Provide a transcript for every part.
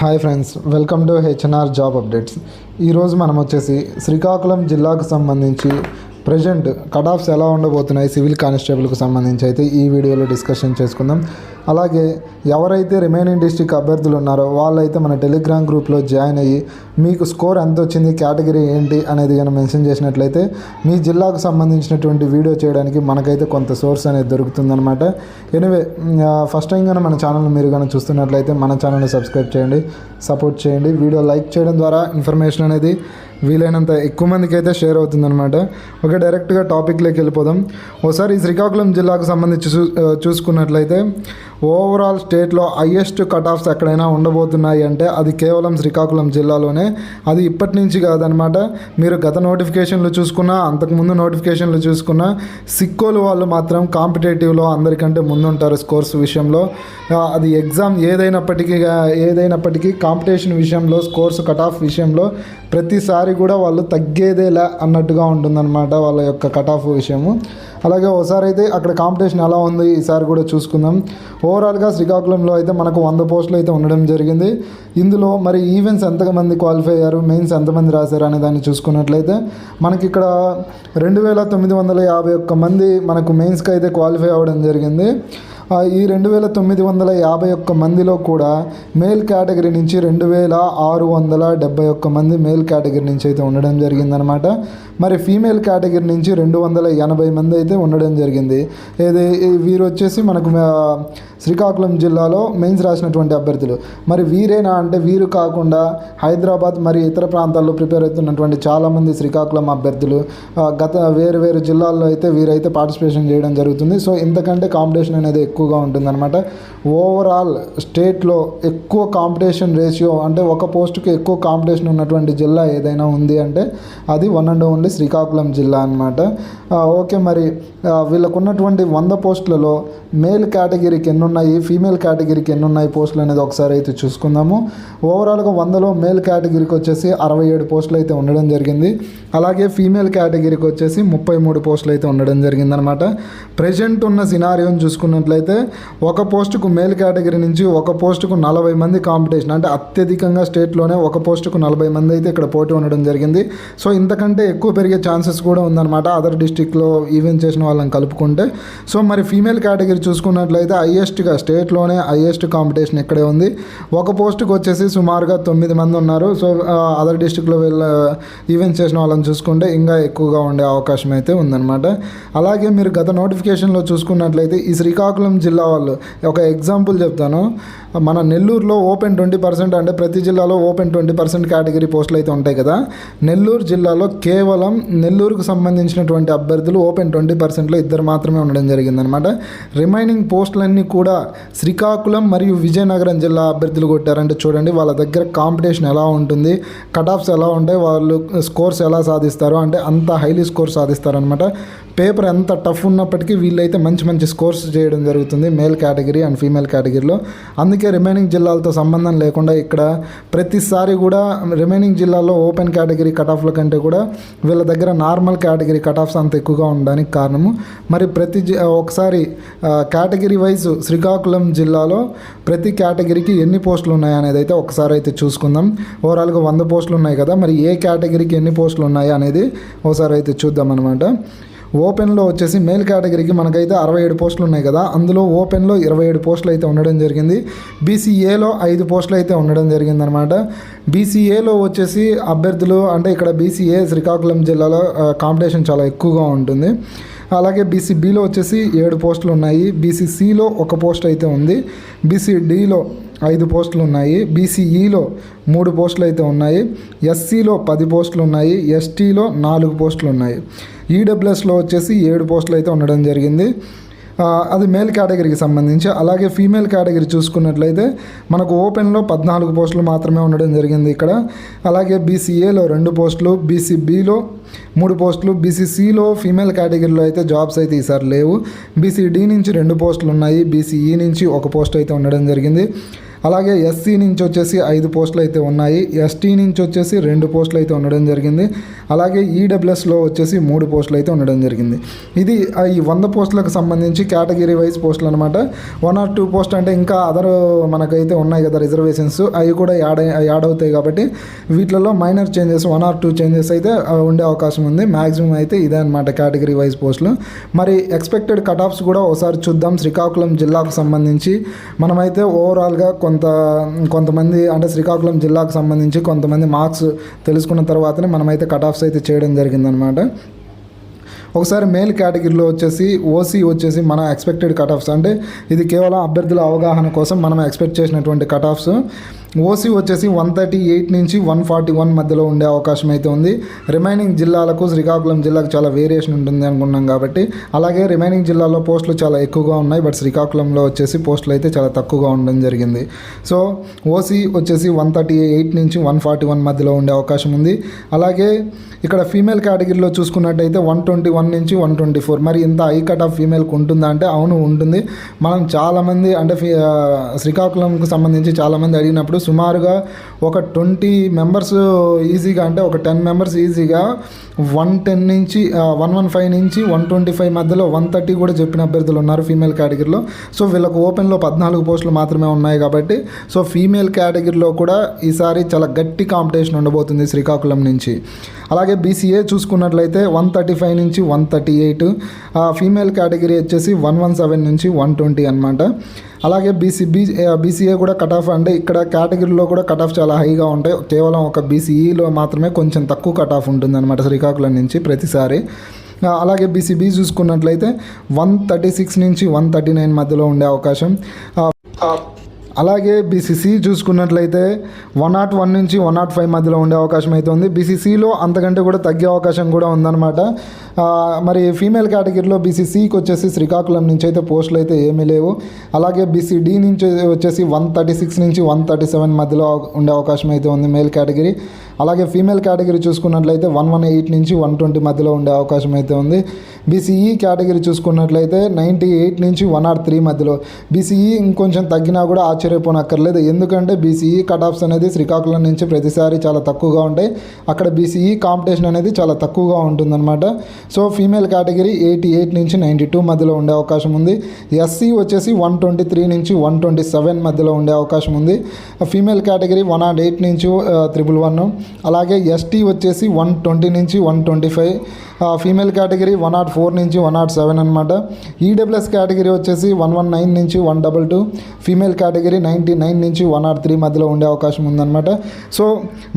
Hi friends welcome to H N R job updates. ఈరోజు మనం వచ్చేసి శ్రీకాకుళం జిల్లాకు సంబంధించి ప్రజెంట్ కట్ ఆఫ్స్ ఎలా ఉండబోతున్నాయి సివిల్ కానిస్టేబుల్కి సంబంధించి అయితే ఈ వీడియోలో డిస్కషన్ చేసుకుందాం. అలాగే ఎవరైతే రిమైనింగ్ డిస్టిక్ అభ్యర్థులు ఉన్నారో వాళ్ళైతే మన టెలిగ్రామ్ గ్రూప్లో జాయిన్ అయ్యి మీకు స్కోర్ ఎంత వచ్చింది కేటగిరీ ఏంటి అనేది కనుక మెన్షన్ చేసినట్లయితే మీ జిల్లాకు సంబంధించినటువంటి వీడియో చేయడానికి మనకైతే కొంత సోర్స్ అనేది దొరుకుతుందనమాట ఎనివే ఫస్ట్ టైం కానీ మన ఛానల్ మీరు కనుక చూస్తున్నట్లయితే మన ఛానల్ని సబ్స్క్రైబ్ చేయండి సపోర్ట్ చేయండి. వీడియో లైక్ చేయడం ద్వారా ఇన్ఫర్మేషన్ అనేది వీలైనంత ఎక్కువ మందికి అయితే షేర్ అవుతుందన్నమాట. ఒక డైరెక్ట్గా టాపిక్లోకి వెళ్ళిపోదాం. ఒకసారి ఈ శ్రీకాకుళం జిల్లాకు సంబంధించి చూ చూసుకున్నట్లయితే ఓవరాల్ స్టేట్లో హయ్యెస్ట్ కట్ ఆఫ్స్ ఎక్కడైనా ఉండబోతున్నాయి అంటే అది కేవలం శ్రీకాకుళం జిల్లాలోనే. అది ఇప్పటి నుంచి కాదనమాట మీరు గత నోటిఫికేషన్లు చూసుకున్నా అంతకుముందు నోటిఫికేషన్లు చూసుకున్నా సిక్కోలు వాళ్ళు మాత్రం కాంపిటేటివ్లో అందరికంటే ముందుంటారు స్కోర్స్ విషయంలో. అది ఎగ్జామ్ ఏదైనప్పటికీ ఏదైనప్పటికీ కాంపిటీషన్ విషయంలో స్కోర్స్ కట్ ఆఫ్ విషయంలో ప్రతిసారి కూడా వాళ్ళు తగ్గేదేలా అన్నట్టుగా ఉంటుందన్నమాట వాళ్ళ యొక్క కట్ ఆఫ్ విషయము. అలాగే ఒకసారి అయితే అక్కడ కాంపిటీషన్ ఎలా ఉంది ఈసారి కూడా చూసుకుందాం. ఓవరాల్గా శ్రీకాకుళంలో అయితే మనకు వంద పోస్టులు అయితే ఉండడం జరిగింది. ఇందులో మరి ఈవెంట్స్ ఎంతమంది క్వాలిఫై అయ్యారు మెయిన్స్ ఎంతమంది రాశారు అనే దాన్ని చూసుకున్నట్లయితే మనకి ఇక్కడ రెండు వేల తొమ్మిది వందల యాభై ఒక్క మంది మనకు మెయిన్స్కి అయితే క్వాలిఫై అవ్వడం జరిగింది. ఈ రెండు వేల తొమ్మిది వందల యాభై ఒక్క మందిలో కూడా మేల్ కేటగిరీ నుంచి రెండు వేల ఆరు వందల డెబ్బై ఒక్క మంది మేల్ కేటగిరీ నుంచి అయితే ఉండడం జరిగిందనమాట మరి ఫీమేల్ కేటగిరీ నుంచి రెండు వందల ఎనభై మంది అయితే ఉండడం జరిగింది. ఏది వీరు వచ్చేసి మనకు శ్రీకాకుళం జిల్లాలో మెయిన్స్ రాసినటువంటి అభ్యర్థులు. మరి వీరేనా అంటే వీరు కాకుండా హైదరాబాద్ మరియు ఇతర ప్రాంతాల్లో ప్రిపేర్ అవుతున్నటువంటి చాలామంది శ్రీకాకుళం అభ్యర్థులు గత వేరు వేరు జిల్లాల్లో అయితే వీరైతే పార్టిసిపేషన్ చేయడం జరుగుతుంది. సో ఇంతకంటే కాంపిటీషన్ అనేది ఎక్కువగా ఉంటుందన్నమాట. ఓవరాల్ స్టేట్లో ఎక్కువ కాంపిటీషన్ రేషియో అంటే ఒక పోస్టుకి ఎక్కువ కాంపిటీషన్ ఉన్నటువంటి జిల్లా ఏదైనా ఉంది అంటే అది వన్ అండ్ ఓన్లీ శ్రీకాకుళం జిల్లా అనమాట ఓకే మరి వీళ్ళకు ఉన్నటువంటి వంద పోస్టులలో మేల్ కేటగిరీకి ఎన్ని ఉన్నాయి ఫీమేల్ కేటగిరీకి ఎన్ని ఉన్నాయి పోస్టులు అనేది ఒకసారి అయితే చూసుకుందాము. ఓవరాల్గా వందలో మేల్ కేటగిరీకి వచ్చేసి అరవై ఏడు పోస్టులు అయితే ఉండడం జరిగింది. అలాగే ఫీమేల్ కేటగిరీకి వచ్చేసి ముప్పై మూడు పోస్టులు అయితే ఉండడం జరిగిందనమాట. ప్రజెంట్ ఉన్న సినారియోని చూసుకున్నట్లయితే ఒక పోస్టుకు మేల్ కేటగిరీ నుంచి ఒక పోస్టుకు నలభై మంది కాంపిటీషన్ అంటే అత్యధికంగా స్టేట్లోనే ఒక పోస్టుకు నలభై మంది అయితే ఇక్కడ పోటీ ఉండడం జరిగింది. సో ఇంతకంటే ఎక్కువ పెరిగే ఛాన్సెస్ కూడా ఉందన్నమాట అదర్ డిస్టిక్లో ఈవెంట్ చేసిన వాళ్ళని కలుపుకుంటే. సో మరి ఫీమేల్ కేటగిరీ చూసుకున్నట్లయితే హయ్యెస్ట్గా స్టేట్లోనే హయ్యెస్ట్ కాంపిటీషన్ ఇక్కడే ఉంది. ఒక పోస్టుకు వచ్చేసి సుమారుగా తొమ్మిది మంది ఉన్నారు. సో అదర్ డిస్టిక్లో వెళ్ళ ఈవెంట్స్ చేసిన వాళ్ళని చూసుకుంటే ఇంకా ఎక్కువగా ఉండే అవకాశం అయితే ఉందన్నమాట. అలాగే మీరు గత నోటిఫికేషన్లో చూసుకున్నట్లయితే ఈ శ్రీకాకుళం జిల్లా వాళ్ళు ఒక ఎగ్జాంపుల్ చెప్తాను. మన నెల్లూరులో ఓపెన్ ట్వంటీ పర్సెంట్ అంటే ప్రతి జిల్లాలో ఓపెన్ ట్వంటీ పర్సెంట్ కేటగిరీ పోస్టులు అయితే ఉంటాయి కదా. నెల్లూరు జిల్లాలో కేవలం నెల్లూరుకు సంబంధించినటువంటి అభ్యర్థులు ఓపెన్ ట్వంటీ పర్సెంట్ పర్సెంట్లో ఇద్దరు మాత్రమే ఉండడం జరిగిందనమాట రిమైనింగ్ పోస్టులన్నీ కూడా శ్రీకాకుళం మరియు విజయనగరం జిల్లా అభ్యర్థులు కొట్టారంటే చూడండి వాళ్ళ దగ్గర కాంపిటీషన్ ఎలా ఉంటుంది కట్ ఆఫ్స్ ఎలా ఉంటాయి వాళ్ళు స్కోర్స్ ఎలా సాధిస్తారు అంటే అంత హైలీ స్కోర్ సాధిస్తారనమాట పేపర్ ఎంత టఫ్ ఉన్నప్పటికీ వీళ్ళైతే మంచి మంచి స్కోర్స్ చేయడం జరుగుతుంది మేల్ కేటగిరీ అండ్ ఫీమేల్ కేటగిరీలో. అందుకే రిమైనింగ్ జిల్లాలతో సంబంధం లేకుండా ఇక్కడ ప్రతిసారి కూడా రిమైనింగ్ జిల్లాలో ఓపెన్ కేటగిరీ కట్ ఆఫ్ల కంటే కూడా వీళ్ళ దగ్గర నార్మల్ కేటగిరీ కట్ ఆఫ్స్ అంత ఎక్కువగా ఉండడానికి కారణము. మరి ప్రతి జి- ఒకసారి కేటగిరీ వైజ్ శ్రీకాకుళం జిల్లాలో ప్రతి కేటగిరీకి ఎన్ని పోస్టులు ఉన్నాయి అనేది అయితే ఒకసారి అయితే చూసుకుందాం. ఓవరాల్గా వంద పోస్టులు ఉన్నాయి కదా మరి ఏ కేటగిరీకి ఎన్ని పోస్టులు ఉన్నాయి అనేది ఒకసారి అయితే చూద్దాం అనమాట ఓపెన్లో వచ్చేసి మేల్ కేటగిరీకి మనకైతే అరవై ఏడు పోస్టులు ఉన్నాయి కదా. అందులో ఓపెన్లో ఇరవై ఏడు పోస్టులు అయితే ఉండడం జరిగింది. బీసీఏలో ఐదు పోస్టులు అయితే ఉండడం జరిగిందనమాట బీసీఏలో వచ్చేసి అభ్యర్థులు అంటే ఇక్కడ బీసీఏ శ్రీకాకుళం జిల్లాలో కాంపిటీషన్ చాలా ఎక్కువగా ఉంటుంది. అలాగే బీసీబీలో వచ్చేసి ఏడు పోస్టులు ఉన్నాయి. బీసీసీలో ఒక పోస్ట్ అయితే ఉంది. బీసీడీలో ఐదు పోస్టులు ఉన్నాయి బీసీఈలో మూడు పోస్టులు అయితే ఉన్నాయి. ఎస్సీలో పది పోస్టులు ఉన్నాయి ఎస్టీలో నాలుగు పోస్టులు ఉన్నాయి ఈడబ్ల్యూఎస్లో వచ్చేసి ఏడు పోస్టులు అయితే ఉండడం జరిగింది. అది మేల్ కేటగిరీకి సంబంధించి. అలాగే ఫీమేల్ కేటగిరీ చూసుకున్నట్లయితే మనకు ఓపెన్లో పద్నాలుగు పోస్టులు మాత్రమే ఉండడం జరిగింది ఇక్కడ. అలాగే బీసీఏలో రెండు పోస్టులు బీసీబీలో మూడు పోస్టులు బీసీసీలో ఫీమేల్ కేటగిరీలో అయితే జాబ్స్ అయితే ఈసారి లేవు. బీసీడీ నుంచి రెండు పోస్టులు ఉన్నాయి బీసీఈ నుంచి ఒక పోస్ట్ అయితే ఉండడం జరిగింది. అలాగే ఎస్సీ నుంచి వచ్చేసి ఐదు పోస్టులు అయితే ఉన్నాయి. ఎస్టీ నుంచి వచ్చేసి రెండు పోస్టులు అయితే ఉండడం జరిగింది. అలాగే ఈడబ్ల్యూఎస్లో వచ్చేసి మూడు పోస్టులు అయితే ఉండడం జరిగింది. ఇది ఈ వంద పోస్టులకు సంబంధించి కేటగిరీ వైజ్ పోస్టులు అనమాట వన్ ఆర్ టూ పోస్ట్ అంటే ఇంకా అదర్ మనకైతే ఉన్నాయి కదా రిజర్వేషన్స్. అవి కూడా యాడ్ యాడ్ అవుతాయి కాబట్టి వీటిలలో minor changes one or two changes అయితే ఉండే అవకాశం ఉంది. మ్యాక్సిమం అయితే ఇదే అనమాట కేటగిరీ వైజ్ పోస్టులు. మరి ఎక్స్పెక్టెడ్ కట్ ఆఫ్స్ కూడా ఒకసారి చూద్దాం. శ్రీకాకుళం జిల్లాకు సంబంధించి మనమైతే ఓవరాల్గా కొంత కొంత కొంతమంది అంటే శ్రీకాకుళం జిల్లాకు సంబంధించి కొంతమంది మార్క్స్ తెలుసుకున్న తర్వాతనే మనమైతే కట్ ఆఫ్స్ అయితే చేయడం జరిగిందనమాట. ఒకసారి మేల్ కేటగిరీలో వచ్చేసి ఓసీ వచ్చేసి మన ఎక్స్పెక్టెడ్ కట్ ఆఫ్స్ అంటే ఇది కేవలం అభ్యర్థుల అవగాహన కోసం మనం ఎక్స్పెక్ట్ చేసినటువంటి కట్ ఆఫ్స్ ఓసీ వచ్చేసి వన్ థర్టీ ఎయిట్ నుంచి వన్ ఫార్టీ వన్ మధ్యలో ఉండే అవకాశం అయితే ఉంది. రిమైనింగ్ జిల్లాలకు శ్రీకాకుళం జిల్లాకు చాలా వేరియేషన్ ఉంటుంది అనుకున్నాం కాబట్టి అలాగే రిమైనింగ్ జిల్లాలో పోస్టులు చాలా ఎక్కువగా ఉన్నాయి. బట్ శ్రీకాకుళంలో వచ్చేసి పోస్టులు అయితే చాలా తక్కువగా ఉండడం జరిగింది. సో ఓసీ వచ్చేసి వన్ థర్టీ ఎయిట్ నుంచి వన్ ఫార్టీ వన్ మధ్యలో ఉండే అవకాశం ఉంది. అలాగే ఇక్కడ ఫీమేల్ కేటగిరీలో చూసుకున్నట్టయితే వన్ ట్వంటీ వన్ నుంచి వన్ ట్వంటీ ఫోర్ మరి ఇంత ఐ కట్ ఆఫ్ ఫీమేల్కి ఉంటుందా అంటే అవును ఉంటుంది. మనం చాలామంది అంటే ఫీ- శ్రీకాకుళంకు సంబంధించి చాలామంది అడిగినప్పుడు సుమారుగా ఒక ట్వంటీ మెంబర్స్ ఈజీగా అంటే ఒక టెన్ మెంబర్స్ ఈజీగా వన్ టెన్ నుంచి వన్ వన్ ఫైవ్ నుంచి వన్ ట్వంటీ ఫైవ్ మధ్యలో వన్ థర్టీ కూడా చెప్పిన అభ్యర్థులు ఉన్నారు ఫీమేల్ కేటగిరీలో సో వీళ్ళకు ఓపెన్లో పద్నాలుగు పోస్టులు మాత్రమే ఉన్నాయి కాబట్టి సో ఫీమేల్ కేటగిరీలో కూడా ఈసారి చాలా గట్టి కాంపిటీషన్ ఉండబోతుంది శ్రీకాకుళం నుంచి. అలాగే బీసీఏ చూసుకున్నట్లయితే వన్ థర్టీ ఫైవ్ నుంచి one thirty eight female category వచ్చేసి వన్ వన్ సెవెన్ నుంచి వన్ ట్వంటీ అనమాట అలాగే బీసీ బీ బీసీఏ కూడా కట్ ఆఫ్ అంటే ఇక్కడ కేటగిరీలో కూడా కట్ ఆఫ్ చాలా హైగా ఉంటాయి. కేవలం ఒక బీసీఈలో మాత్రమే కొంచెం తక్కువ కట్ ఆఫ్ ఉంటుంది అనమాట శ్రీకాకుళం నుంచి ప్రతిసారి. అలాగే బీసీబీ చూసుకున్నట్లయితే వన్ థర్టీ సిక్స్ నుంచి వన్ థర్టీ నైన్ మధ్యలో ఉండే అవకాశం. అలాగే బీసీసీ చూసుకున్నట్లయితే వన్ నాట్ వన్ నుంచి వన్ నాట్ ఫైవ్ మధ్యలో ఉండే అవకాశం అయితే ఉంది. బీసీసీలో అంతకంటే కూడా తగ్గే అవకాశం కూడా ఉందన్నమాట. మరి ఫీమేల్ కేటగిరీలో బీసీసీకి వచ్చేసి శ్రీకాకుళం నుంచి అయితే పోస్టులు అయితే ఏమీ లేవు. అలాగే బీసీడీ నుంచి వచ్చేసి వన్ థర్టీ సిక్స్ నుంచి వన్ థర్టీ సెవెన్ మధ్యలో ఉండే అవకాశం అయితే ఉంది మేల్ కేటగిరీ అలాగే ఫీమేల్ కేటగిరీ చూసుకున్నట్లయితే వన్ వన్ ఎయిట్ నుంచి వన్ ట్వంటీ మధ్యలో ఉండే అవకాశం అయితే ఉంది. బీసీఈ కేటగిరీ చూసుకున్నట్లయితే నైంటీ ఎయిట్ నుంచి వన్ ఆర్ త్రీ మధ్యలో. బీసీఈ ఇంకొంచెం తగ్గినా కూడా ఆశ్చర్యపోనక్కర్లేదు. ఎందుకంటే బీసీఈ కట్ ఆఫ్స్ అనేది శ్రీకాకుళం నుంచి ప్రతిసారి చాలా తక్కువగా ఉంటాయి. అక్కడ బీసీఈ కాంపిటీషన్ అనేది చాలా తక్కువగా ఉంటుందన్నమాట. So female category eighty eight నుంచి నైంటీ టూ మధ్యలో ఉండే అవకాశం ఉంది. ఎస్సీ వచ్చేసి వన్ ట్వంటీ త్రీ నుంచి వన్ ట్వంటీ సెవెన్ మధ్యలో ఉండే అవకాశం ఉంది. Female category one nought eight నుంచి uh, త్రిబుల్ వన్ అలాగే ఎస్టీ వచ్చేసి వన్ ట్వంటీ నుంచి one twenty five female category one nought four నుంచి వన్ నాట్ సెవెన్ అనమాట ఈడబ్ల్యూఎస్ కేటగిరీ వచ్చేసి వన్ వన్ నైన్ నుంచి one double two female category ninety nine నుంచి one nought three మధ్యలో ఉండే అవకాశం ఉందన్నమాట. సో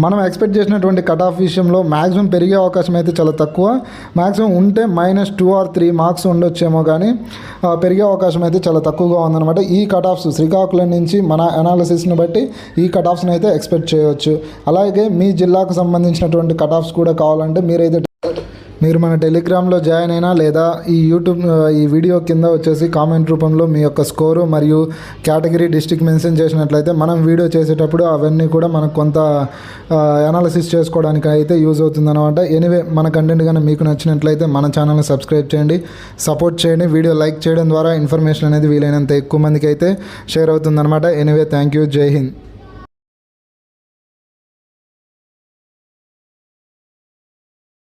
మనం ఎక్స్పెక్ట్ చేసినటువంటి కట్ ఆఫ్ విషయంలో మ్యాక్సిమం పెరిగే అవకాశం అయితే చాలా తక్కువ. మ్యాక్సిమం ఉంటే minus two or three marks ఉండొచ్చేమో కానీ పెరిగే అవకాశం అయితే చాలా తక్కువగా ఉందన్నమాట. ఈ కట్ ఆఫ్స్ శ్రీకాకుళం నుంచి మన అనాలిసిస్ని బట్టి ఈ కట్ ఆఫ్స్ని అయితే ఎక్స్పెక్ట్ చేయవచ్చు అలాగే మీ జిల్లాకు సంబంధించినటువంటి కట్ ఆఫ్స్ కూడా కావాలంటే మీరైతే మీరు మన టెలిగ్రామ్లో జాయిన్ అయినా లేదా ఈ యూట్యూబ్ ఈ వీడియో కింద వచ్చేసి కామెంట్ రూపంలో మీ యొక్క స్కోరు మరియు కేటగిరీ డిస్టిక్ మెన్షన్ చేసినట్లయితే మనం వీడియో చేసేటప్పుడు అవన్నీ కూడా మనకు కొంత అనాలిసిస్ చేసుకోవడానికి అయితే యూజ్ అవుతుందన్నమాట. ఎనీవే మన కంటెంట్ కానీ మీకు నచ్చినట్లయితే మన ఛానల్ని సబ్స్క్రైబ్ చేయండి. సపోర్ట్ చేయండి. వీడియో లైక్ చేయడం ద్వారా ఇన్ఫర్మేషన్ అనేది వీలైనంత ఎక్కువ మందికి అయితే షేర్ అవుతుందన్నమాట. ఎనీవే థ్యాంక్ యూ జై హింద్